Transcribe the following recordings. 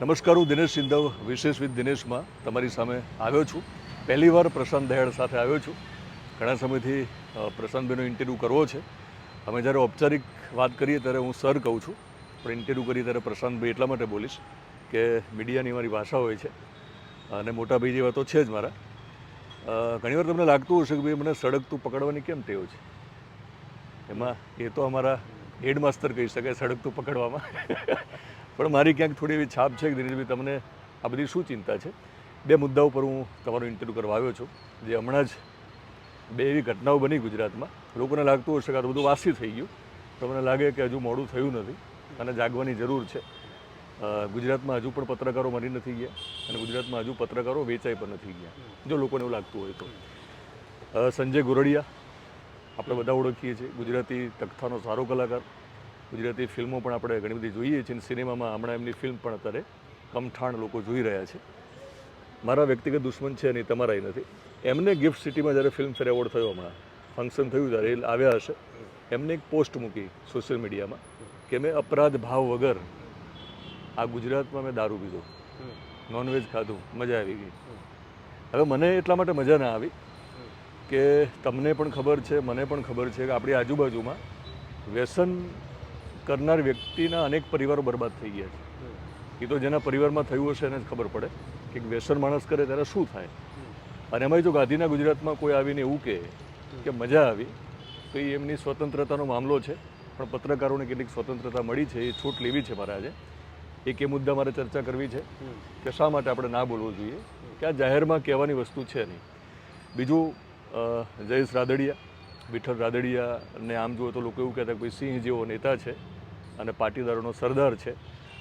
નમસ્કાર, હું દિનેશ સિંધવ, વિશેષ વિથ દિનેશમાં તમારી સામે આવ્યો છું. પહેલી વાર પ્રશાંત દહેડ સાથે આવ્યો છું. ઘણા સમયથી પ્રશાંતભાઈનો ઇન્ટરવ્યૂ કરવો છે. અમે જ્યારે ઔપચારિક વાત કરીએ ત્યારે હું સર કહું છું. પણ ઇન્ટરવ્યૂ કરીએ ત્યારે પ્રશાંતભાઈ એટલા માટે બોલીશ કે મીડિયાની મારી ભાષા હોય છે. અને મોટા ભાઈ જેવા તો છે જ મારા. ઘણીવાર તમને લાગતું હશે કે ભાઈ મને સળગતું પકડવાની કેમ ટેવ છે? એમાં એ તો અમારા હેડમાસ્ટર કહી શકાય, સળગતું પકડવામાં. પણ મારી ક્યાંક થોડી એવી છાપ છે કે દિનેશભાઈ તમને આ બધી શું ચિંતા છે? બે મુદ્દાઓ પર હું તમારો ઇન્ટરવ્યૂ કરવા આવ્યો છું. જે હમણાં જ બે એવી ઘટનાઓ બની ગુજરાતમાં. લોકોને લાગતું હશે કે આ બધું વાસી થઈ ગયું. તો મને લાગે કે હજુ મોડું થયું નથી અને જાગવાની જરૂર છે. ગુજરાતમાં હજુ પણ પત્રકારો મરી નથી ગયા અને ગુજરાતમાં હજુ પત્રકારો વેચાઈ પણ નથી ગયા. જો લોકોને એવું લાગતું હોય તો. સંજય ગોરડિયા, આપણે બધા ઓળખીએ છીએ. ગુજરાતી તખ્તાનો સારો કલાકાર. ગુજરાતી ફિલ્મો પણ આપણે ઘણી બધી જોઈએ છીએ સિનેમામાં હમણાં એમની ફિલ્મ પણ અત્યારે કમઠાણ લોકો જોઈ રહ્યા છે. મારા વ્યક્તિગત દુશ્મન છે નહીં તમારાય નથી. એમને ગિફ્ટ સિટીમાં જ્યારે ફિલ્મ ફેર એવોર્ડ થયો હમણાં, ફંક્શન થયું ત્યારે એ આવ્યા હશે. એમને એક પોસ્ટ મૂકી સોશિયલ મીડિયામાં કે મેં અપરાધ ભાવ વગર આ ગુજરાતમાં મેં દારૂ પીધો. નોનવેજ ખાધું, મજા આવી ગઈ. હવે મને એટલા માટે મજા ના આવી કે તમને પણ ખબર છે, મને પણ ખબર છે કે આપણી આજુબાજુમાં વ્યસન કરનાર વ્યક્તિના અનેક પરિવારો બરબાદ થઈ ગયા છે. એ તો જેના પરિવારમાં થયું હશે એને જ ખબર પડે કે વ્યસન માણસ કરે ત્યારે શું થાય. અને એમાં જો ગાંધીના ગુજરાતમાં કોઈ આવીને એવું કહે કે મજા આવી તો એ એમની સ્વતંત્રતાનો મામલો છે. પણ પત્રકારોને કેટલીક સ્વતંત્રતા મળી છે એ છૂટ લેવી છે મારે આજે. એક એ મુદ્દા મારે ચર્ચા કરવી છે કે શા માટે આપણે ના બોલવું જોઈએ? કે આ જાહેરમાં કહેવાની વસ્તુ છે નહીં. બીજું જયેશ રાદડિયા વિઠ્ઠલ રાદડિયાને આમ જુઓ તો લોકો એવું કહેતા કે ભાઈ સિંહ જેવો નેતા છે. અને પાટીદારોનો સરદાર છે.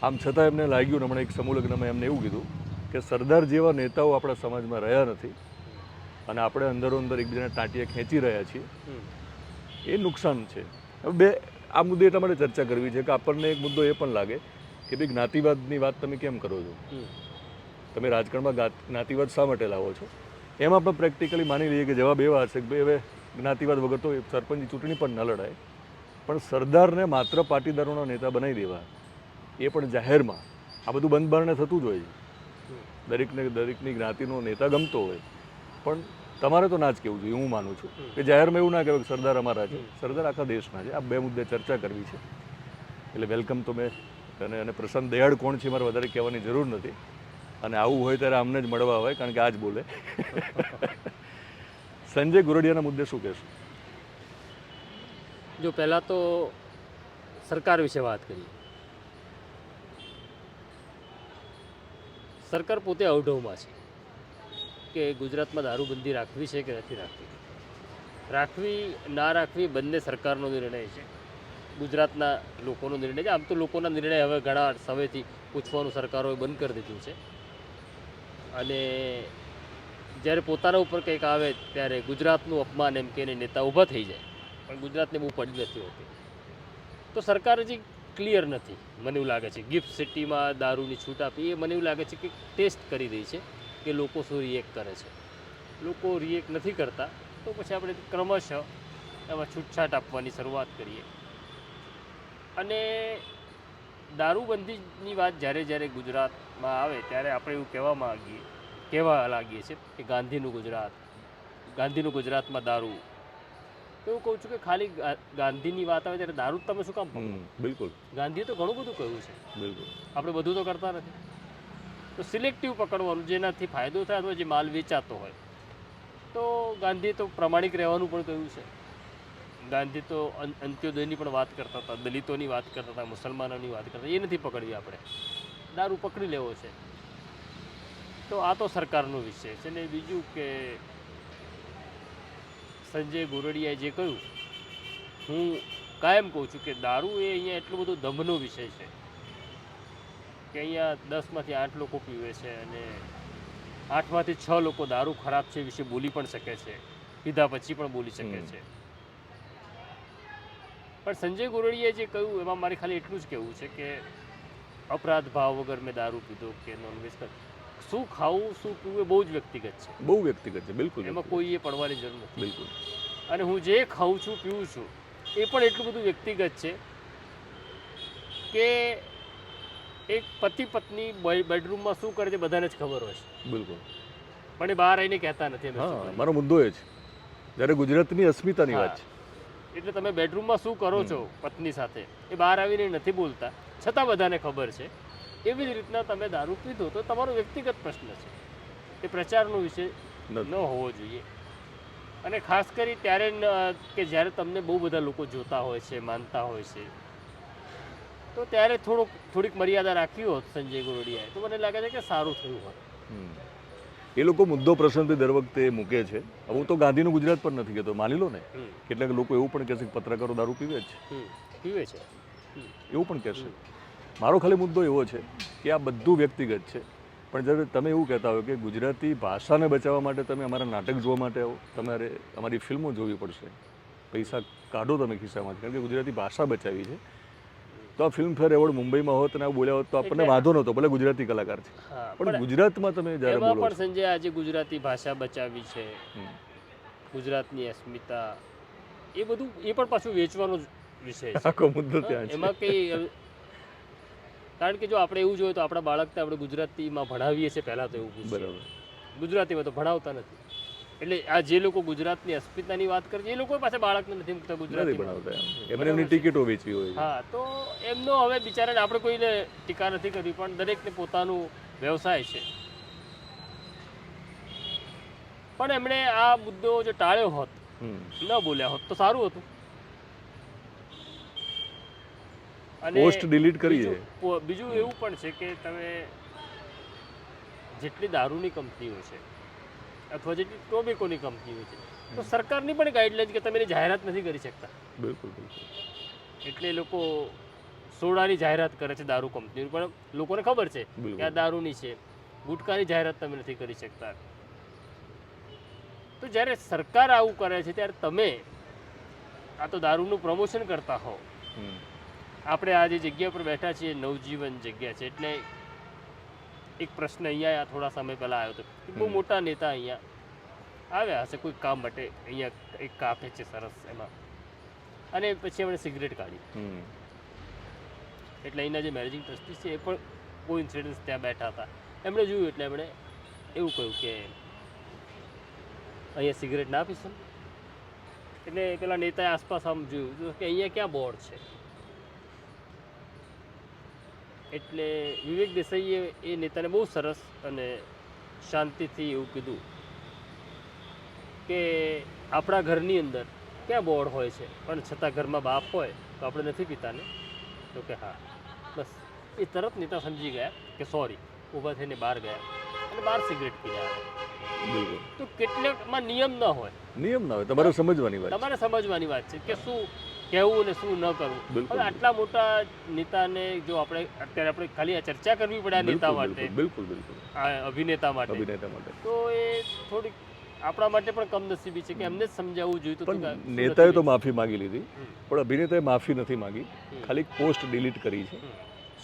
આમ છતાં એમને લાગ્યું હમણાં એક સમૂહ લગ્નમાં એમને એવું કીધું કે સરદાર જેવા નેતાઓ આપણા સમાજમાં રહ્યા નથી અને આપણે અંદરો અંદર એકબીજાને ટાંટીએ ખેંચી રહ્યા છીએ. એ નુકસાન છે. હવે બે આ મુદ્દે એટલા માટે ચર્ચા કરવી છે કે આપણને એક મુદ્દો એ પણ લાગે કે ભાઈ જ્ઞાતિવાદની વાત તમે કેમ કરો છો? તમે રાજકારણમાં જ્ઞાતિવાદ શા માટે લાવો છો? એમાં પણ પ્રેક્ટિકલી માની લઈએ કે જવાબ એવા હશે કે ભાઈ હવે જ્ઞાતિવાદ વગર તો સરપંચની ચૂંટણી પણ ન લડાય. પણ સરદારને માત્ર પાટીદારોના નેતા બનાવી દેવા, એ પણ જાહેરમાં. આ બધું બંધ બારણે થતું જ હોય દરેકને, દરેકની જ્ઞાતિનો નેતા ગમતો હોય. પણ તમારે તો ના જ કહેવું જોઈએ, હું માનું છું. કે જાહેરમાં એવું ના કહેવાય કે સરદાર અમારા છે. સરદાર આખા દેશના છે. આ બે મુદ્દે ચર્ચા કરવી છે. એટલે વેલકમ તો મેં અને અને પ્રસન્ન દયાળ કોણ છે મારે વધારે કહેવાની જરૂર નથી. અને આવું હોય ત્યારે આમને જ મળવા હોય, કારણ કે આ જ બોલે. સંજય ગુરડિયાના મુદ્દે શું કહેશું? જો પહેલાં તો સરકાર વિશે વાત કરીએ. સરકાર પોતે અવઢવમાં છે કે ગુજરાતમાં દારૂબંધી રાખવી છે કે નથી રાખવી. રાખવી, ના રાખવી બંને સરકારનો નિર્ણય છે. ગુજરાતના લોકોનો નિર્ણય છે. આમ તો લોકોના નિર્ણય હવે ઘણા સમયથી પૂછવાનું સરકારોએ બંધ કરી દીધું છે. અને જ્યારે પોતાના ઉપર કંઈક આવે ત્યારે ગુજરાતનું અપમાન એમ કે નેતા ઊભા થઈ જાય. પણ ગુજરાતને બહુ પડી નથી હોતી. તો સરકાર હજી ક્લિયર નથી, મને એવું લાગે છે. ગિફ્ટ સિટીમાં દારૂની છૂટ આપી, એ મને એવું લાગે છે કે ટેસ્ટ કરી રહી છે કે લોકો શું રિએક્ટ કરે છે. લોકો રિએક્ટ નથી કરતા, તો પછી આપણે ક્રમશઃ એમાં છૂટછાટ આપવાની શરૂઆત કરીએ. અને દારૂબંધીની વાત જ્યારે જ્યારે ગુજરાતમાં આવે, ત્યારે આપણે એવું કહેવા માંગીએ, કહેવા લાગીએ છીએ કે ગાંધીનું ગુજરાત, ગાંધીનું ગુજરાતમાં દારૂ તો એવું કહું છું કે ખાલી ગાંધીની વાત આવે ત્યારે દારૂ તમે શું કામ પકડો? બિલકુલ. ગાંધીએ તો ઘણું બધું કહ્યું છે. બિલકુલ. આપણે બધું તો કરતા નથી. તો સિલેક્ટિવ પકડવાનું જેનાથી ફાયદો થાય અથવા જે માલ વેચાતો હોય. તો ગાંધીએ તો પ્રમાણિક રહેવાનું પણ કહ્યું છે. ગાંધી તો અંત્યોદયની પણ વાત કરતા હતા દલિતોની વાત કરતા હતા મુસલમાનોની વાત કરતા એ નથી પકડવી આપણે. દારૂ પકડી લેવો છે. તો આ તો સરકારનો વિષય છે. ને બીજું કે સંજય ગોરડિયાએ જે કહ્યું હું કાયમ કહું છું કે દારૂ એ અહીંયા એટલો બધો ધમનો વિષય છે કે અહીંયા દસમાંથી આઠ લોકો પીવે છે અને આઠમાંથી છ લોકો દારૂ ખરાબ છે વિશે બોલી પણ શકે છે પીધા પછી પણ બોલી શકે છે. પણ સંજય ગોરડિયાએ જે કહ્યું એમાં મારે ખાલી એટલું જ કહેવું છે કે અપરાધ ભાવ વગર મેં દારૂ પીધો કે નોનવેજ શું ખાવું શું પીવું એ બહુ જ વ્યક્તિગત છે. બહુ વ્યક્તિગત છે બિલકુલ એમાં કોઈ કોઈએ પડવાની જરૂર નથી. બિલકુલ. અને હું જે ખાઉં છું પીવું છું એ પણ એટલું બધું વ્યક્તિગત છે કે એક પતિ પત્ની બેડરૂમમાં શું કરે છે બધાને જ ખબર હોય છે. બિલકુલ. પણ એ બહાર આવીને કહેતા નથી હા મારો મુદ્દો એ છે. જ્યારે ગુજરાતની અસ્મિતાની વાત છે. એટલે તમે બેડરૂમમાં શું કરો છો પત્ની સાથે એ બહાર આવીને નથી બોલતા. છતાં બધાને ખબર છે એવી જ રીતના તમે દારૂ પીધો તો તમારો વ્યક્તિગત પ્રશ્ન છે. એ પ્રચારનો વિષય ન હોવો જોઈએ. અને ખાસ કરી ત્યારે કે જ્યારે તમને બહુ બધા લોકો જોતા હોય છે માનતા હોય છે તો ત્યારે થોડુંક થોડીક મર્યાદા રાખી હોત સંજય ગોરડિયાએ તો મને લાગે છે કે સારું થયું હોત. એ લોકો મુદ્દો પ્રસંગથી દર વખતે મૂકે છે. હું તો ગાંધીનું ગુજરાત પણ નથી કહેતો માની લો ને. કેટલાક લોકો એવું પણ કહેશે કે પત્રકારો દારૂ પીવે છે. પીવે છે. એવું પણ કહેશે મારો ખાલી મુદ્દો એવો છે કે આ બધું વ્યક્તિગત છે. પણ જ્યારે તમે એવું કહેતા હોય કે ગુજરાતી ભાષાને બચાવવા માટે તમે અમારા નાટક જોવા માટે આવો તમારે અમારી ફિલ્મો જોવી પડશે. પૈસા કાઢો તમે ખિસ્સામાંથી કારણ કે ગુજરાતી ભાષા બચાવી છે. તો આ ફિલ્મફેર એવોર્ડ મુંબઈમાં હોત અને બોલ્યા હોત તો આપણને વાંધો નહોતો ભલે ગુજરાતી કલાકાર છે. પણ ગુજરાતમાં તમે જ્યારે બોલો પણ સંજય આજે ગુજરાતી ભાષા બચાવી છે. ગુજરાતની અસ્મિતા એ બધું એ પણ પાછું વેચવાનો વિષય છે. આખો મુદ્દો ત્યાં છે. એમાં કઈ કારણ કે જો આપણે એવું જોઈએ તો આપણા બાળકને આપણે ગુજરાતીમાં ભણાવીએ છીએ પહેલાં તો એવું બરાબર. ગુજરાતીમાં તો ભણાવતા નથી. એટલે આ જે લોકો ગુજરાતની અસ્મિતાની વાત કરે છે એ લોકો પાસે બાળકને નથી મૂકતા ગુજરાતી ભણાવતા એમને એમની ટિકિટો વેચવી હોય હા તો એમનો હવે બિચારાને આપણે કોઈને ટીકા નથી કરવી પણ દરેકને પોતાનું વ્યવસાય છે. પણ એમણે આ મુદ્દો જો ટાળ્યો હોત ન બોલ્યા હોત તો સારું હતું અને પોસ્ટ ડિલીટ કરી બીજું એવું પણ છે કે તમે જેટલી દારૂની કંપનીઓ છે અથવા જેટલી ટોબેકોની કંપનીઓ છે તો સરકારની પણ ગાઈડલાઈન કે તમે એની જાહેરાત નથી કરી શકતા. બિલકુલ બિલકુલ. એટલે લોકો સોડાની જાહેરાત કરે છે દારૂ કંપનીઓ પણ લોકોને ખબર છે કે આ દારૂની છે ગુટકાની જાહેરાત તમે નથી કરી શકતા. તો જ્યારે સરકાર આવું કરે છે ત્યારે તમે આ તો દારૂનું પ્રમોશન કરતા હો હમ. આપણે આ જે જગ્યા પર બેઠા છીએ નવજીવન જગ્યા છે એટલે એક પ્રશ્ન અહીંયા થોડા સમય પહેલાં આવ્યો હતો બહુ મોટા નેતા અહીંયા આવ્યા હશે કોઈ કામ માટે અહીંયા એક કાફે છે સરસ એમાં. અને પછી એમણે સિગરેટ કાઢી. એટલે અહીંના જે મેનેજિંગ ટ્રસ્ટી છે એ પણ કોઈ ઇન્સિડન્સ ત્યાં બેઠા હતા. એમણે જોયું એટલે એમણે એવું કહ્યું કે અહીંયા સિગરેટ ના પીશું. એટલે પેલા નેતાએ આસપાસ આમ જોયું. કે અહીંયા ક્યાં બોર્ડ છે? એટલે વિવેક દેસાઈએ એ નેતાને બહુ સરસ અને શાંતિથી એવું કીધું કે આપણા ઘરની અંદર ક્યાં બોર્ડ હોય છે પણ છતાં ઘરમાં બાપ હોય તો આપણે નથી પિતાને? તો કે હા. બસ એ તરત નેતા સમજી ગયા કે સોરી ઊભા થઈને બહાર ગયા અને બહાર સિગરેટ પી બિલકુલ. તો કેટલાકમાં નિયમ ન હોય. નિયમ ન હોય તમારે સમજવાની વાત. તમારે સમજવાની વાત છે કે શું કહેવું ને શું ન કરવું. હવે આટલા મોટા નેતાને જો આપણે અત્યારે આપણે ખાલી આ ચર્ચા કરવી પડે આ નેતા માટે બિલકુલ બિલકુલ. અભિનેતા માટે. અભિનેતા માટે. તો એ થોડીક આપણા માટે પણ કમનસીબી છે કે એમને જ સમજાવવું જોઈએ તો પણ નેતાએ તો માફી માંગી લીધી પણ અભિનેતાએ માફી નથી માંગી. ખાલી પોસ્ટ ડિલીટ કરી છે.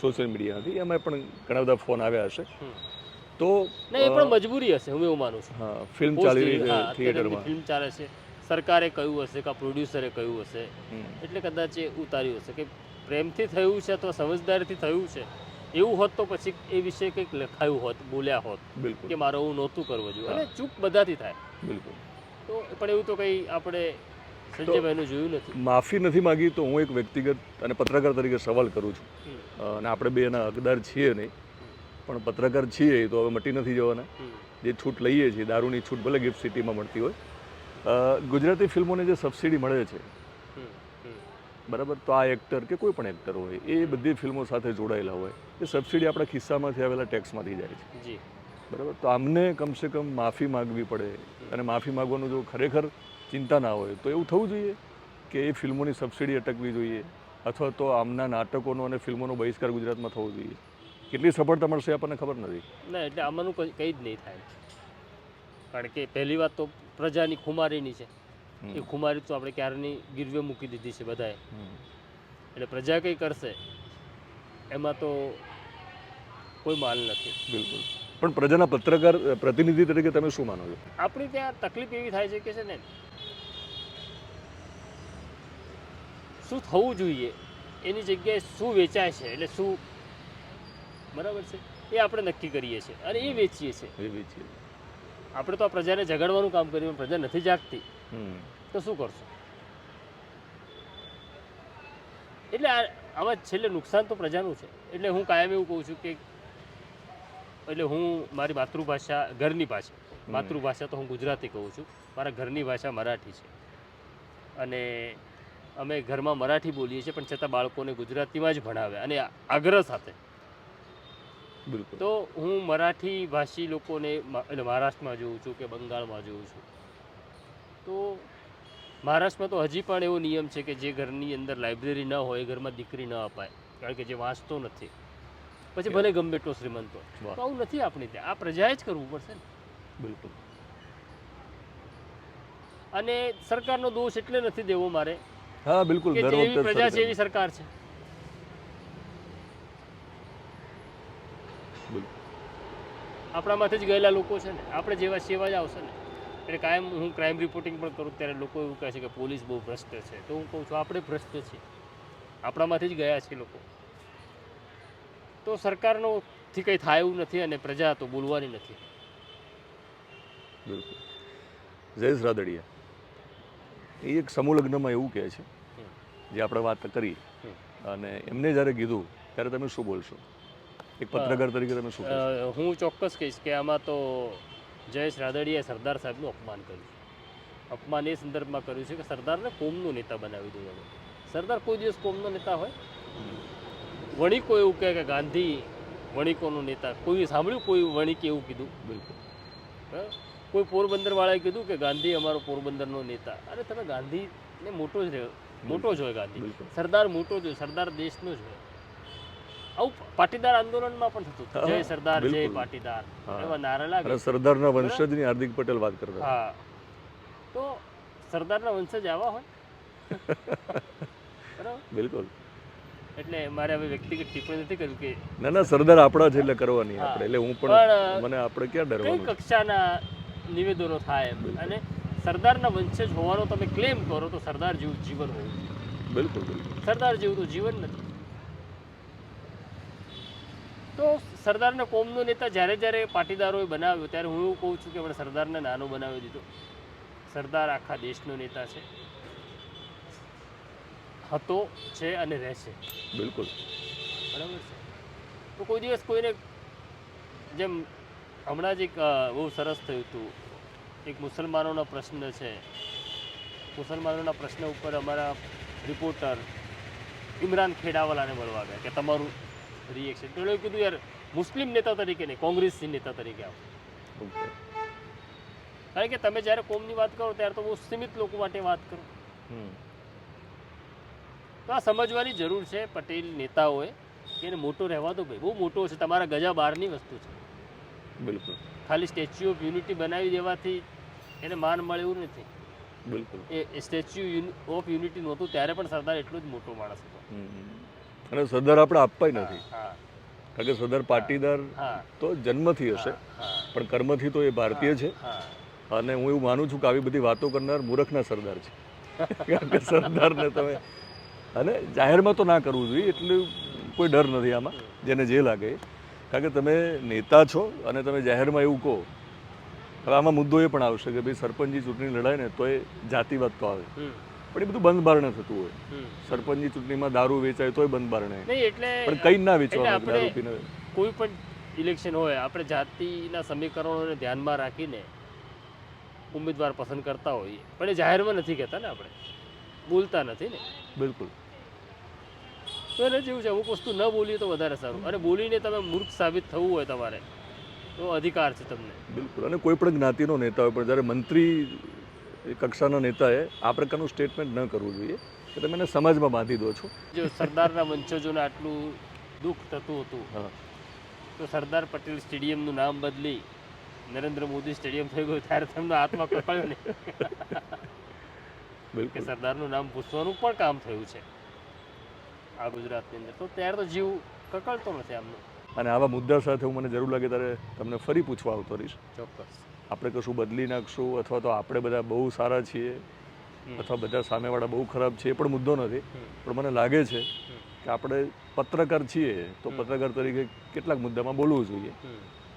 સોશિયલ મીડિયાથી એમાં પણ ઘણા બધા ફોન આવ્યા હશે. તો એ પણ મજબૂરી હશે હું એવું માનું છું. હા ફિલ્મ ચાલી રહી છે થિયેટરમાં. ફિલ્મ ચાલે છે. સરકારે કહ્યું હશે કે પ્રોડ્યુસરે કહ્યું હશે. એટલે કદાચ એ ઉતાર્યું હશે કે પ્રેમથી થયું છે અથવા સમજદારીથી થયું છે એવું હોત તો પછી એ વિશે કંઈક લખાયું હોત બોલ્યા હોત બિલકુલ. કે મારે એવું નહોતું કરવું જોઈએ. અને ચૂક બધાથી થાય. બિલકુલ. તો પણ એવું તો કંઈ આપણે સંજયભાઈનું જોયું નથી? માફી નથી માંગી તો હું એક વ્યક્તિગત અને પત્રકાર તરીકે સવાલ કરું છું. અને આપણે બે એના હકદાર છીએ નહીં. પણ પત્રકાર છીએ તો હવે મટી નથી જવાના. જે છૂટ લઈએ છીએ દારૂની છૂટ ભલે ગિફ્ટ સિટીમાં મળતી હોય ગુજરાતી ફિલ્મોને જે સબસિડી મળે છે. બરાબર? તો આ એક્ટર કે કોઈ પણ એક્ટર હોય એ બધી ફિલ્મો સાથે જોડાયેલા હોય એ સબસિડી આપણા ખિસ્સામાંથી આવેલા ટેક્સમાંથી જાય છે. બરાબર? તો આમને કમસે કમ માફી માગવી પડે અને માફી માગવાનું જો ખરેખર ચિંતા ના હોય તો એવું થવું જોઈએ કે એ ફિલ્મોની સબસિડી અટકવી જોઈએ અથવા તો આમના નાટકોનો અને ફિલ્મોનો બહિષ્કાર ગુજરાતમાં થવો જોઈએ. કેટલી સફળતા મળશે આપણને ખબર નથી. ના એટલે આમાંનું કંઈ કંઈ જ નહીં થાય. કારણ કે પહેલી વાત તો પ્રજાની ખુમારીની છે. એ ખુમારી તો આપણે ક્યારની ગીરવે મૂકી દીધી છે બધાએ. એટલે પ્રજા કંઈ કરશે એમાં તો કોઈ માલ નથી. બિલકુલ. પણ પ્રજાના પત્રકાર પ્રતિનિધિ તરીકે તમે શું માનો છો? આપણી ત્યાં તકલીફ એવી થાય છે કે છે ને શું થવું જોઈએ એની જગ્યાએ શું વેચાય છે એટલે શું બરાબર છે? એ આપણે નક્કી કરીએ છીએ અને એ વેચીએ છીએ. એ વેચીએ આપણે તો આ પ્રજાને જગાડવાનું કામ કર્યું પ્રજા નથી જાગતી. તો શું કરશું? એટલે આમાં છેલ્લે નુકસાન તો પ્રજાનું છે. એટલે હું કાયમ એવું કહું છું કે એટલે હું મારી માતૃભાષા ઘરની ભાષા માતૃભાષા તો હું ગુજરાતી કહું છું. મારા ઘરની ભાષા મરાઠી છે. અને અમે ઘરમાં મરાઠી બોલીએ છીએ પણ છતાં બાળકોને ગુજરાતીમાં જ ભણાવે અને આગ્રહ સાથે બિલકુલ. તો હું મરાઠી ભાષી લોકોને એટલે મહારાષ્ટ્રમાં જોઉં છું કે બંગાળમાં જોઉં છું. તો મહારાષ્ટ્રમાં તો હજી પણ એવો નિયમ છે કે જે ઘરની અંદર લાઇબ્રેરી ન હોય ઘરમાં દીકરી ન અપાય કારણ કે જે વાંચતો નથી. પછી ભલે ગમે એટલો શ્રીમંત હોય. તો આવું નથી આપણી ત્યાં. આ પ્રજાએ જ કરવું પડશે ને. બિલકુલ. અને સરકારનો દોષ એટલે નથી દેવો મારે હા બિલકુલ. જેવી પ્રજા છે એવી સરકાર છે. આપણામાંથી જ ગયેલા લોકો છે ને આપણે જેવા સેવા જ આવશે ને. એટલે કાયમ હું ક્રાઇમ રિપોર્ટિંગ પણ કરું ત્યારે લોકો એવું કહે છે કે પોલીસ બહુ ભ્રષ્ટ છે. તો હું કહું છું આપણે ભ્રષ્ટ છીએ. આપણામાંથી જ ગયા છે લોકો. તો સરકારનો થી કંઈ થાય એવું નથી અને પ્રજા તો બોલવાની નથી. બિલકુલ. જયેશ રાદડિયા એ એક સમૂહ લગ્નમાં એવું કહે છે જે આપણે વાત કરી અને એમને જ્યારે કીધું ત્યારે તમે શું બોલશો? એક પત્રકાર તરીકે તમે શું હું ચોક્કસ કહીશ કે આમાં તો જયેશ રાદડિયાએ સરદાર સાહેબનું અપમાન કર્યું. અપમાન એ સંદર્ભમાં કર્યું છે કે સરદારને કોમનો નેતા બનાવી દીધો સરદાર કોઈ દિવસ કોમનો નેતા હોય? વણિકો એવું કહે કે ગાંધી વણિકોનો નેતા. કોઈ સાંભળ્યું? કોઈ વણિકે એવું કીધું? બિલકુલ? કોઈ પોરબંદરવાળાએ કીધું કે ગાંધી અમારો પોરબંદરનો નેતા. અરે તમે ગાંધીને મોટો જ રહ્યો. મોટો જ હોય ગાંધી. સરદાર મોટો જ હોય. સરદાર દેશનો જ હોય. આવું પાટીદાર આંદોલનમાં પણ થતું જય સરદાર જય પાટીદાર. એવા નારા લાગે. સરદારના વંશજની હાર્દિક પટેલ વાત કરતા. હા. તો સરદારના વંશજ આવા હોય? બિલકુલ. એટલે મારે હવે વ્યક્તિગત ટિપ્પણી નથી કર્યું કે ના ના સરદાર આપણા જ એટલે કરવાની આપણે. એટલે હું પણ મને આપણે ક્યાં ડરવાનું? કઈ કક્ષાના નિવેદનો થાય એમ? અને સરદારના વંશજ હોવાનો તમે ક્લેમ કરો તો સરદાર જેવું જીવન હોવું બિલકુલ બિલકુલ. સરદાર જેવું તો જીવન નથી. તો સરદારને કોમનો નેતા જ્યારે જ્યારે પાટીદારોએ બનાવ્યો ત્યારે હું એવું કહું છું કે આપણે સરદારને નાનો બનાવી દીધો. સરદાર આખા દેશનો નેતા છે. હતો છે અને રહેશે. બિલકુલ. બરાબર છે? તો કોઈ દિવસ કોઈને જેમ હમણાં જ એક બહુ સરસ થયું હતું. એક મુસલમાનોનો પ્રશ્ન છે. મુસલમાનોના પ્રશ્ન ઉપર અમારા રિપોર્ટર ઇમરાન ખેડાવાલાને મળવા ગયા કે તમારું રિએક્શન તો કીધું યાર મુસ્લિમ નેતા તરીકે નહીં કોંગ્રેસી નેતા તરીકે આવો. કારણ કે તમે જ્યારે કોમની વાત કરો ત્યારે તો બહુ સીમિત લોકો માટે વાત કરો. તો આ સમજવાની જરૂર છે પટેલ નેતાઓએ કે એને મોટો રહેવા દો ભાઈ. બહુ મોટો છે તમારા ગજા બહારની વસ્તુ છે. બિલકુલ. ખાલી સ્ટેચ્યુ ઓફ યુનિટી બનાવી દેવાથી એને માન મળે એવું નથી. બિલકુલ. એ સ્ટેચ્યુ ઓફ યુનિટી નહોતું ત્યારે પણ સરદાર એટલો જ મોટો માણસ હતો. અને સરદાર આપણે આપવાય નથી. કારણ કે સરદાર પાટીદાર તો જન્મથી હશે. પણ કર્મથી તો એ ભારતીય છે. અને હું એવું માનું છું કે આવી બધી વાતો કરનાર મૂર્ખના સરદાર છે. કારણ કે સરદારને તમે અને જાહેરમાં તો ના કરવું જોઈએ એટલું કોઈ ડર નથી આમાં જેને જે લાગે. એ. કારણ કે તમે નેતા છો અને તમે જાહેરમાં એવું કહો હવે આમાં મુદ્દો એ પણ આવશે કે ભાઈ સરપંચની ચૂંટણી લડાય ને તો એ જાતિવાદ તો આવે. પણ એ બધું બંધ બારણે થતું હોય. સરપંચની ચૂંટણીમાં દારૂ વેચાય તોય બંધ બારણે. એટલે પણ કઈ ના વેચવાનું આપણે- દારૂ પીને. કોઈ પણ ઇલેક્શન હોય આપણે જાતિના સમીકરણોને ધ્યાનમાં રાખીને ઉમેદવાર પસંદ કરતા હોઈએ. પણ એ જાહેરમાં નથી કહેતા ને આપણે. બોલતા નથી ને. બિલકુલ. તો એને જેવું છે અમુક વસ્તુ ન બોલીએ તો વધારે સારું. અને બોલીને તમે મૂર્ખ સાબિત થવું હોય તમારે તો અધિકાર છે તમને. બિલકુલ. અને કોઈ પણ જ્ઞાતિનો નેતા હોય પણ જ્યારે મંત્રી કક્ષાના નેતાએ આ પ્રકારનું સ્ટેટમેન્ટ ન કરવું જોઈએ કે તમે એને સમાજમાં બાંધી દો છો. જો સરદારના વંશજોને આટલું દુઃખ થતું હતું તો સરદાર પટેલ સ્ટેડિયમનું નામ બદલી નરેન્દ્ર મોદી સ્ટેડિયમ થઈ ગયું ત્યારે તેમનો આત્મા કપાયો ને. બિલકુલ. સરદારનું નામ પૂછવાનું પણ કામ થયું છે આ ગુજરાતની અંદર. તો ત્યારે તો જીવ કકળતો નથી આમનો. અને આવા મુદ્દા સાથે હું મને જરૂર લાગે ત્યારે તમને ફરી પૂછવા આવતો રહીશ. ચોક્કસ. આપણે કશું બદલી નાખશું અથવા તો આપણે બધા બહુ સારા છીએ અથવા બધા સામેવાળા બહુ ખરાબ છે એ પણ મુદ્દો નથી. પણ મને લાગે છે કે આપણે પત્રકાર છીએ તો પત્રકાર તરીકે કેટલાક મુદ્દામાં બોલવું જોઈએ.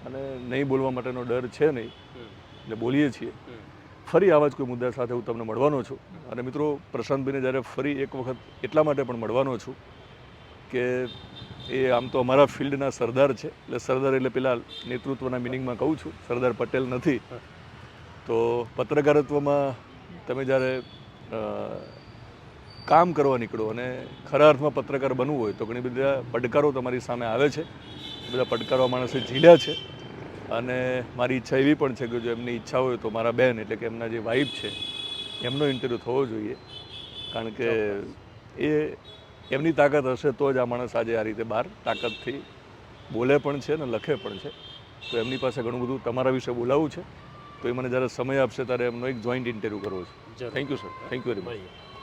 અને નહીં બોલવા માટેનો ડર છે નહીં. એટલે બોલીએ છીએ. ફરી આવા જ કોઈ મુદ્દા સાથે હું તમને મળવાનો છું. અને મિત્રો પ્રશાંતભાઈને જ્યારે ફરી એક વખત એટલા માટે પણ મળવાનો છું કે એ આમ તો અમારા ફિલ્ડના સરદાર છે. એટલે સરદાર એટલે પેલા નેતૃત્વના મિનિંગમાં કહું છું. સરદાર પટેલ નથી. તો પત્રકારત્વમાં તમે જ્યારે કામ કરવા નીકળો અને ખરા અર્થમાં પત્રકાર બનવું હોય, તો ઘણી બધા પડકારો તમારી સામે આવે છે. બધા પડકારો માણસે ઝીલ્યા છે. અને મારી ઈચ્છા એવી પણ છે કે જો એમની ઈચ્છા હોય તો મારા બેન એટલે કે એમના જે વાઈફ છે, એમનો ઇન્ટરવ્યૂ થવો જોઈએ. કારણ કે એ એમની તાકાત હશે તો જ આ માણસ આજે આ રીતે બહાર તાકાતથી બોલે પણ છે અને લખે પણ છે. તો એમની પાસે ઘણું બધું તમારા વિશે બોલાવવું છે. તો એ મને જ્યારે સમય આપશે ત્યારે એમનો એક જોઈન્ટ ઇન્ટરવ્યૂ કરવો છે. Thank you sir thank you very much